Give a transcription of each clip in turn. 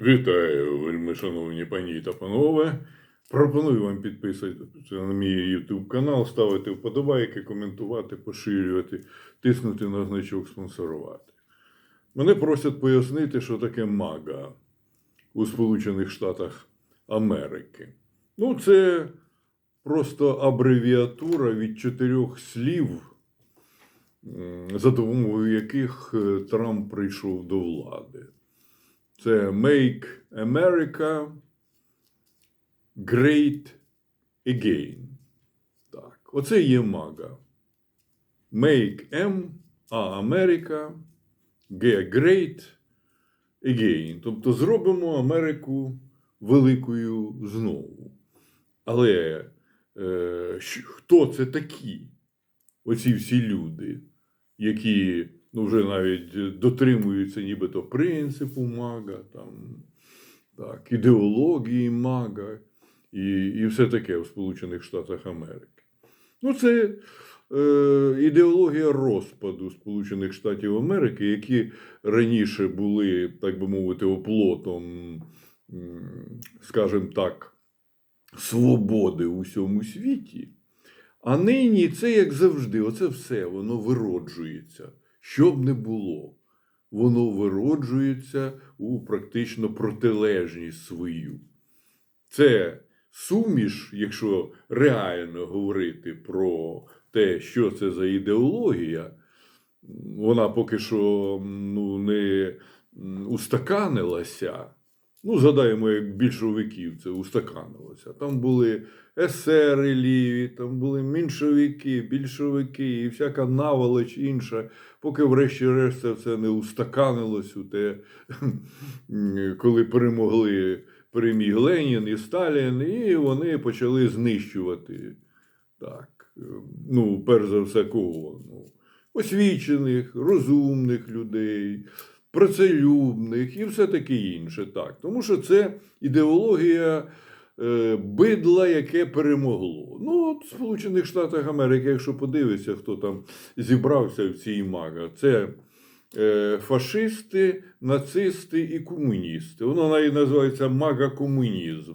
Вітаю, вельми шановні пані та панове. Пропоную вам підписатися на мій YouTube канал, ставити вподобайки, коментувати, поширювати, тиснути на значок спонсорувати. Мене просять пояснити, що таке МАГА у Сполучених Штатах Америки. Ну, це просто абревіатура від чотирьох слів, за допомогою яких е, Трамп прийшов до влади. Це Make America Great Again. Так, оце є мага. Make M, а America G Great Again. Тобто зробимо Америку великою знову. Але е, хто це такі? Оці всі люди, які ну, вже навіть дотримуються нібито принципу мага, там, так, ідеології мага і, і все таке в Сполучених Штатах Америки. Ну, це е, ідеологія розпаду Сполучених Штатів Америки, які раніше були, так би мовити, оплотом, скажімо так, свободи у всьому світі. А нині це як завжди, оце все, воно вироджується. Що б не було, воно вироджується у практично протилежність свою. Це суміш, якщо реально говорити про те, що це за ідеологія, вона поки що ну, не устаканилася. Ну, згадаємо, як більшовиків це устаканилося. Там були есери ліві, там були меншовики, більшовики і всяка наволоч інша, поки врешті-решт це все не устаканилось у те, коли перемогли, переміг Ленін і Сталін, і вони почали знищувати. Так, ну, перш за все, кого? Ну, освічених, розумних людей, працелюбних і все таке інше. Так. Тому що це ідеологія е, бидла, яке перемогло. Ну, от в Сполучених Штатах Америки, якщо подивитися, хто там зібрався в цій мага, це е, фашисти, нацисти і комуністи. Воно навіть називається мага-комунізм.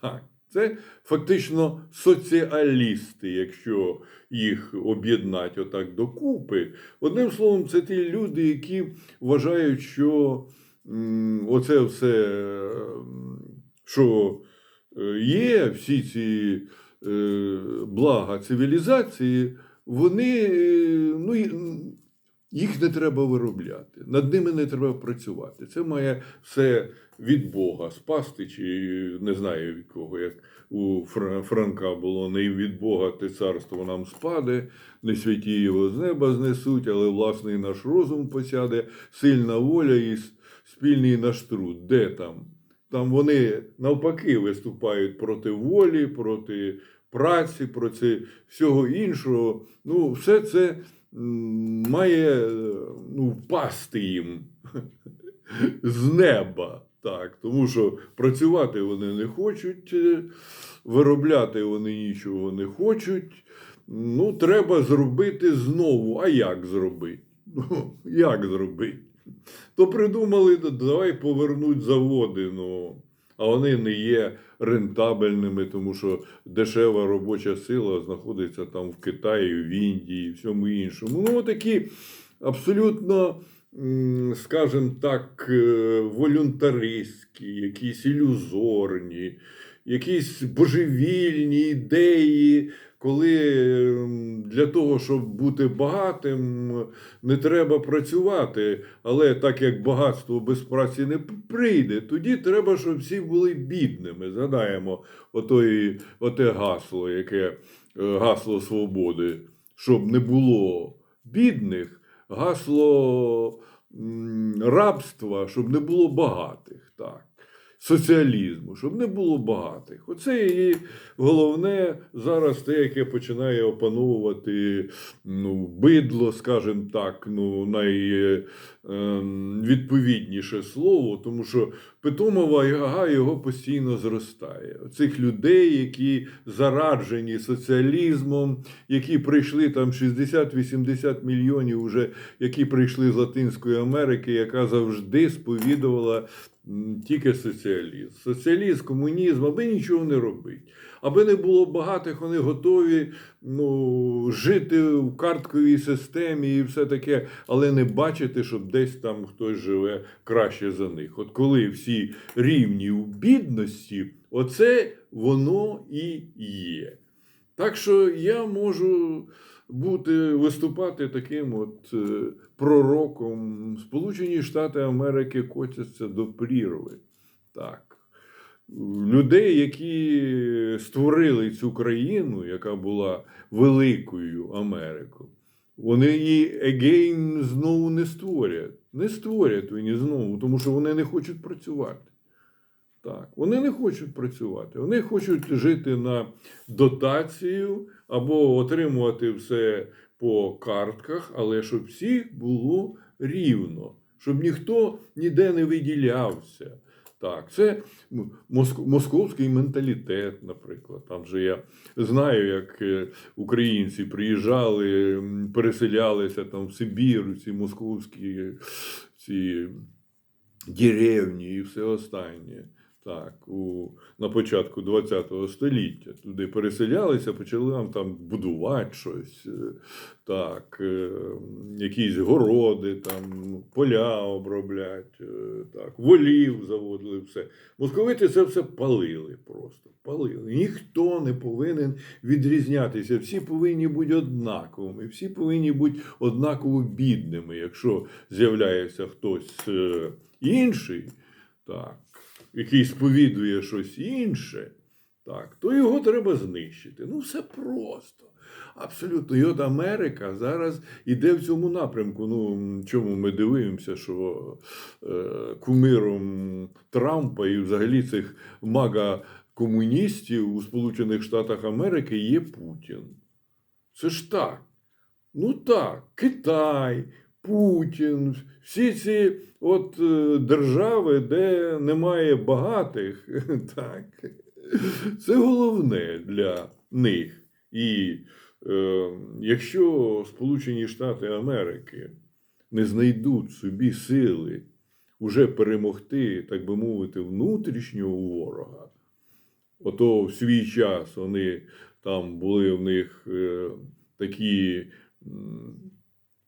Так. Це фактично соціалісти, якщо їх об'єднати отак докупи. Одним словом, це ті люди, які вважають, що оце все, що е, є, всі ці е, блага цивілізації, вони е, ну, їх не треба виробляти, над ними не треба працювати. Це має все від Бога спасти, чи не знаю від кого, як у Франка було не від Бога те царство нам спаде, не святі його з неба знесуть, але власний наш розум посяде, сильна воля і спільний наш труд. Де там? Там вони навпаки виступають проти волі, проти праці, проти всього іншого. Ну, все це має е, ну, впасти їм з неба. Так, тому що працювати вони не хочуть, е, виробляти вони нічого не хочуть. Ну, треба зробити знову. А як зробити? Ну, як зробити? То придумали, давай повернуть заводи. Ну, а вони не є рентабельними, тому що дешева робоча сила знаходиться там в Китаї, в Індії, всьому іншому. Ну, такі абсолютно, скажімо так, е, волюнтаристські, якісь ілюзорні, якісь божевільні ідеї, коли м, для того, щоб бути багатим, не треба працювати, але так як багатство без праці не прийде, тоді треба, щоб всі були бідними. Згадаємо отої, оте гасло, яке е, гасло свободи, щоб не було бідних, гасло рабства, щоб не було багатих. Так. Соціалізму, щоб не було багатих. Оце і головне зараз те, яке починає опановувати ну, бидло, скажімо так, ну, най, ем, слово, тому що питомова яга його постійно зростає. Цих людей, які зараджені соціалізмом, які прийшли там 60-80 мільйонів, уже, які прийшли з Латинської Америки, яка завжди сповідувала тільки соціалізм. Соціалізм, комунізм, аби нічого не робить. Аби не було багатих, вони готові ну, жити в картковій системі і все таке, але не бачити, щоб десь там хтось живе краще за них. От коли всі рівні у бідності, оце воно і є. Так що я можу бути, виступати таким от е, пророком. Сполучені Штати Америки котяться до прірви. Так. Людей, які створили цю країну, яка була великою Америкою, вони її егейн знову не створять. Не створять вони знову, тому що вони не хочуть працювати. Так, вони не хочуть працювати. Вони хочуть жити на дотацію або отримувати все по картках, але щоб всіх було рівно, щоб ніхто ніде не виділявся. Так, це московський менталітет, наприклад. Там же я знаю, як е, українці приїжджали, переселялися там в Сибір, ці московські ці деревні і все останнє. Так, у, на початку ХХ століття туди переселялися, почали нам там будувати щось, е, так, е, якісь городи, там, поля оброблять, е, так, волів заводили, все. Московити це все палили просто. Палили. Ніхто не повинен відрізнятися. Всі повинні бути однаковими, всі повинні бути однаково бідними. Якщо з'являється хтось інший, так, який сповідує щось інше, так, то його треба знищити. Ну, все просто. Абсолютно. І от Америка зараз іде в цьому напрямку. Ну, чому ми дивимося, що е, кумиром Трампа і взагалі цих мага комуністів у Сполучених Штатах Америки є Путін. Це ж так. Ну так, Китай, Путін, всі ці от е, держави, де немає багатих, так, це головне для них. І е, якщо Сполучені Штати Америки не знайдуть собі сили уже перемогти, так би мовити, внутрішнього ворога, ото в свій час вони там були в них е, такі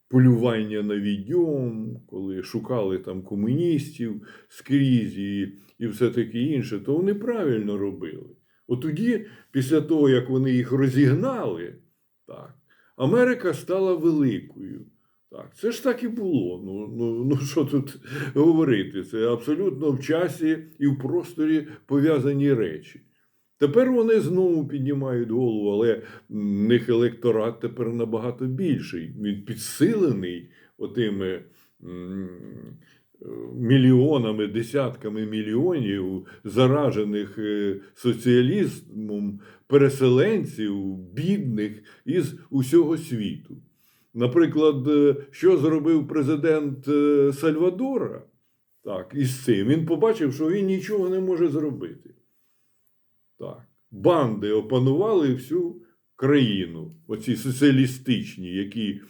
полювання на відьом, коли шукали там комуністів скрізь і, і все таке інше, то вони правильно робили. От тоді, після того, як вони їх розігнали, так, Америка стала великою. Так, це ж так і було. Ну, ну, ну що тут говорити? Це абсолютно в часі і в просторі пов'язані речі. Тепер вони знову піднімають голову, але в них електорат тепер набагато більший. Він підсилений отими мільйонами, десятками мільйонів заражених е, соціалізмом переселенців, бідних із усього світу. Наприклад, е, що зробив президент е, Сальвадора так, із цим? Він побачив, що він нічого не може зробити. Так. Банди опанували всю країну, оці соціалістичні, які.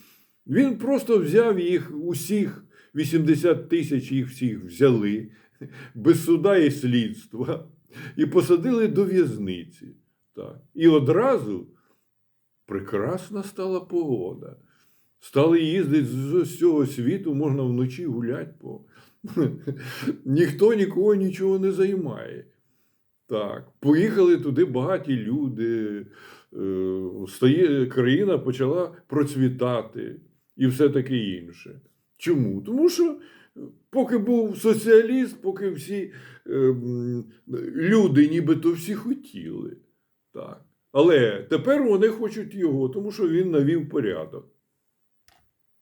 Він просто взяв їх усіх, 80 тисяч їх всіх взяли, без суда і слідства, і посадили до в'язниці. Так. І одразу прекрасна стала погода. Стали їздити з усього світу, можна вночі гуляти по. Ніхто нікого нічого не займає. Так, поїхали туди багаті люди, е, стає, країна почала процвітати і все таке інше. Чому? Тому що поки був соціаліст, поки всі е, люди нібито всі хотіли. Так. Але тепер вони хочуть його, тому що він навів порядок.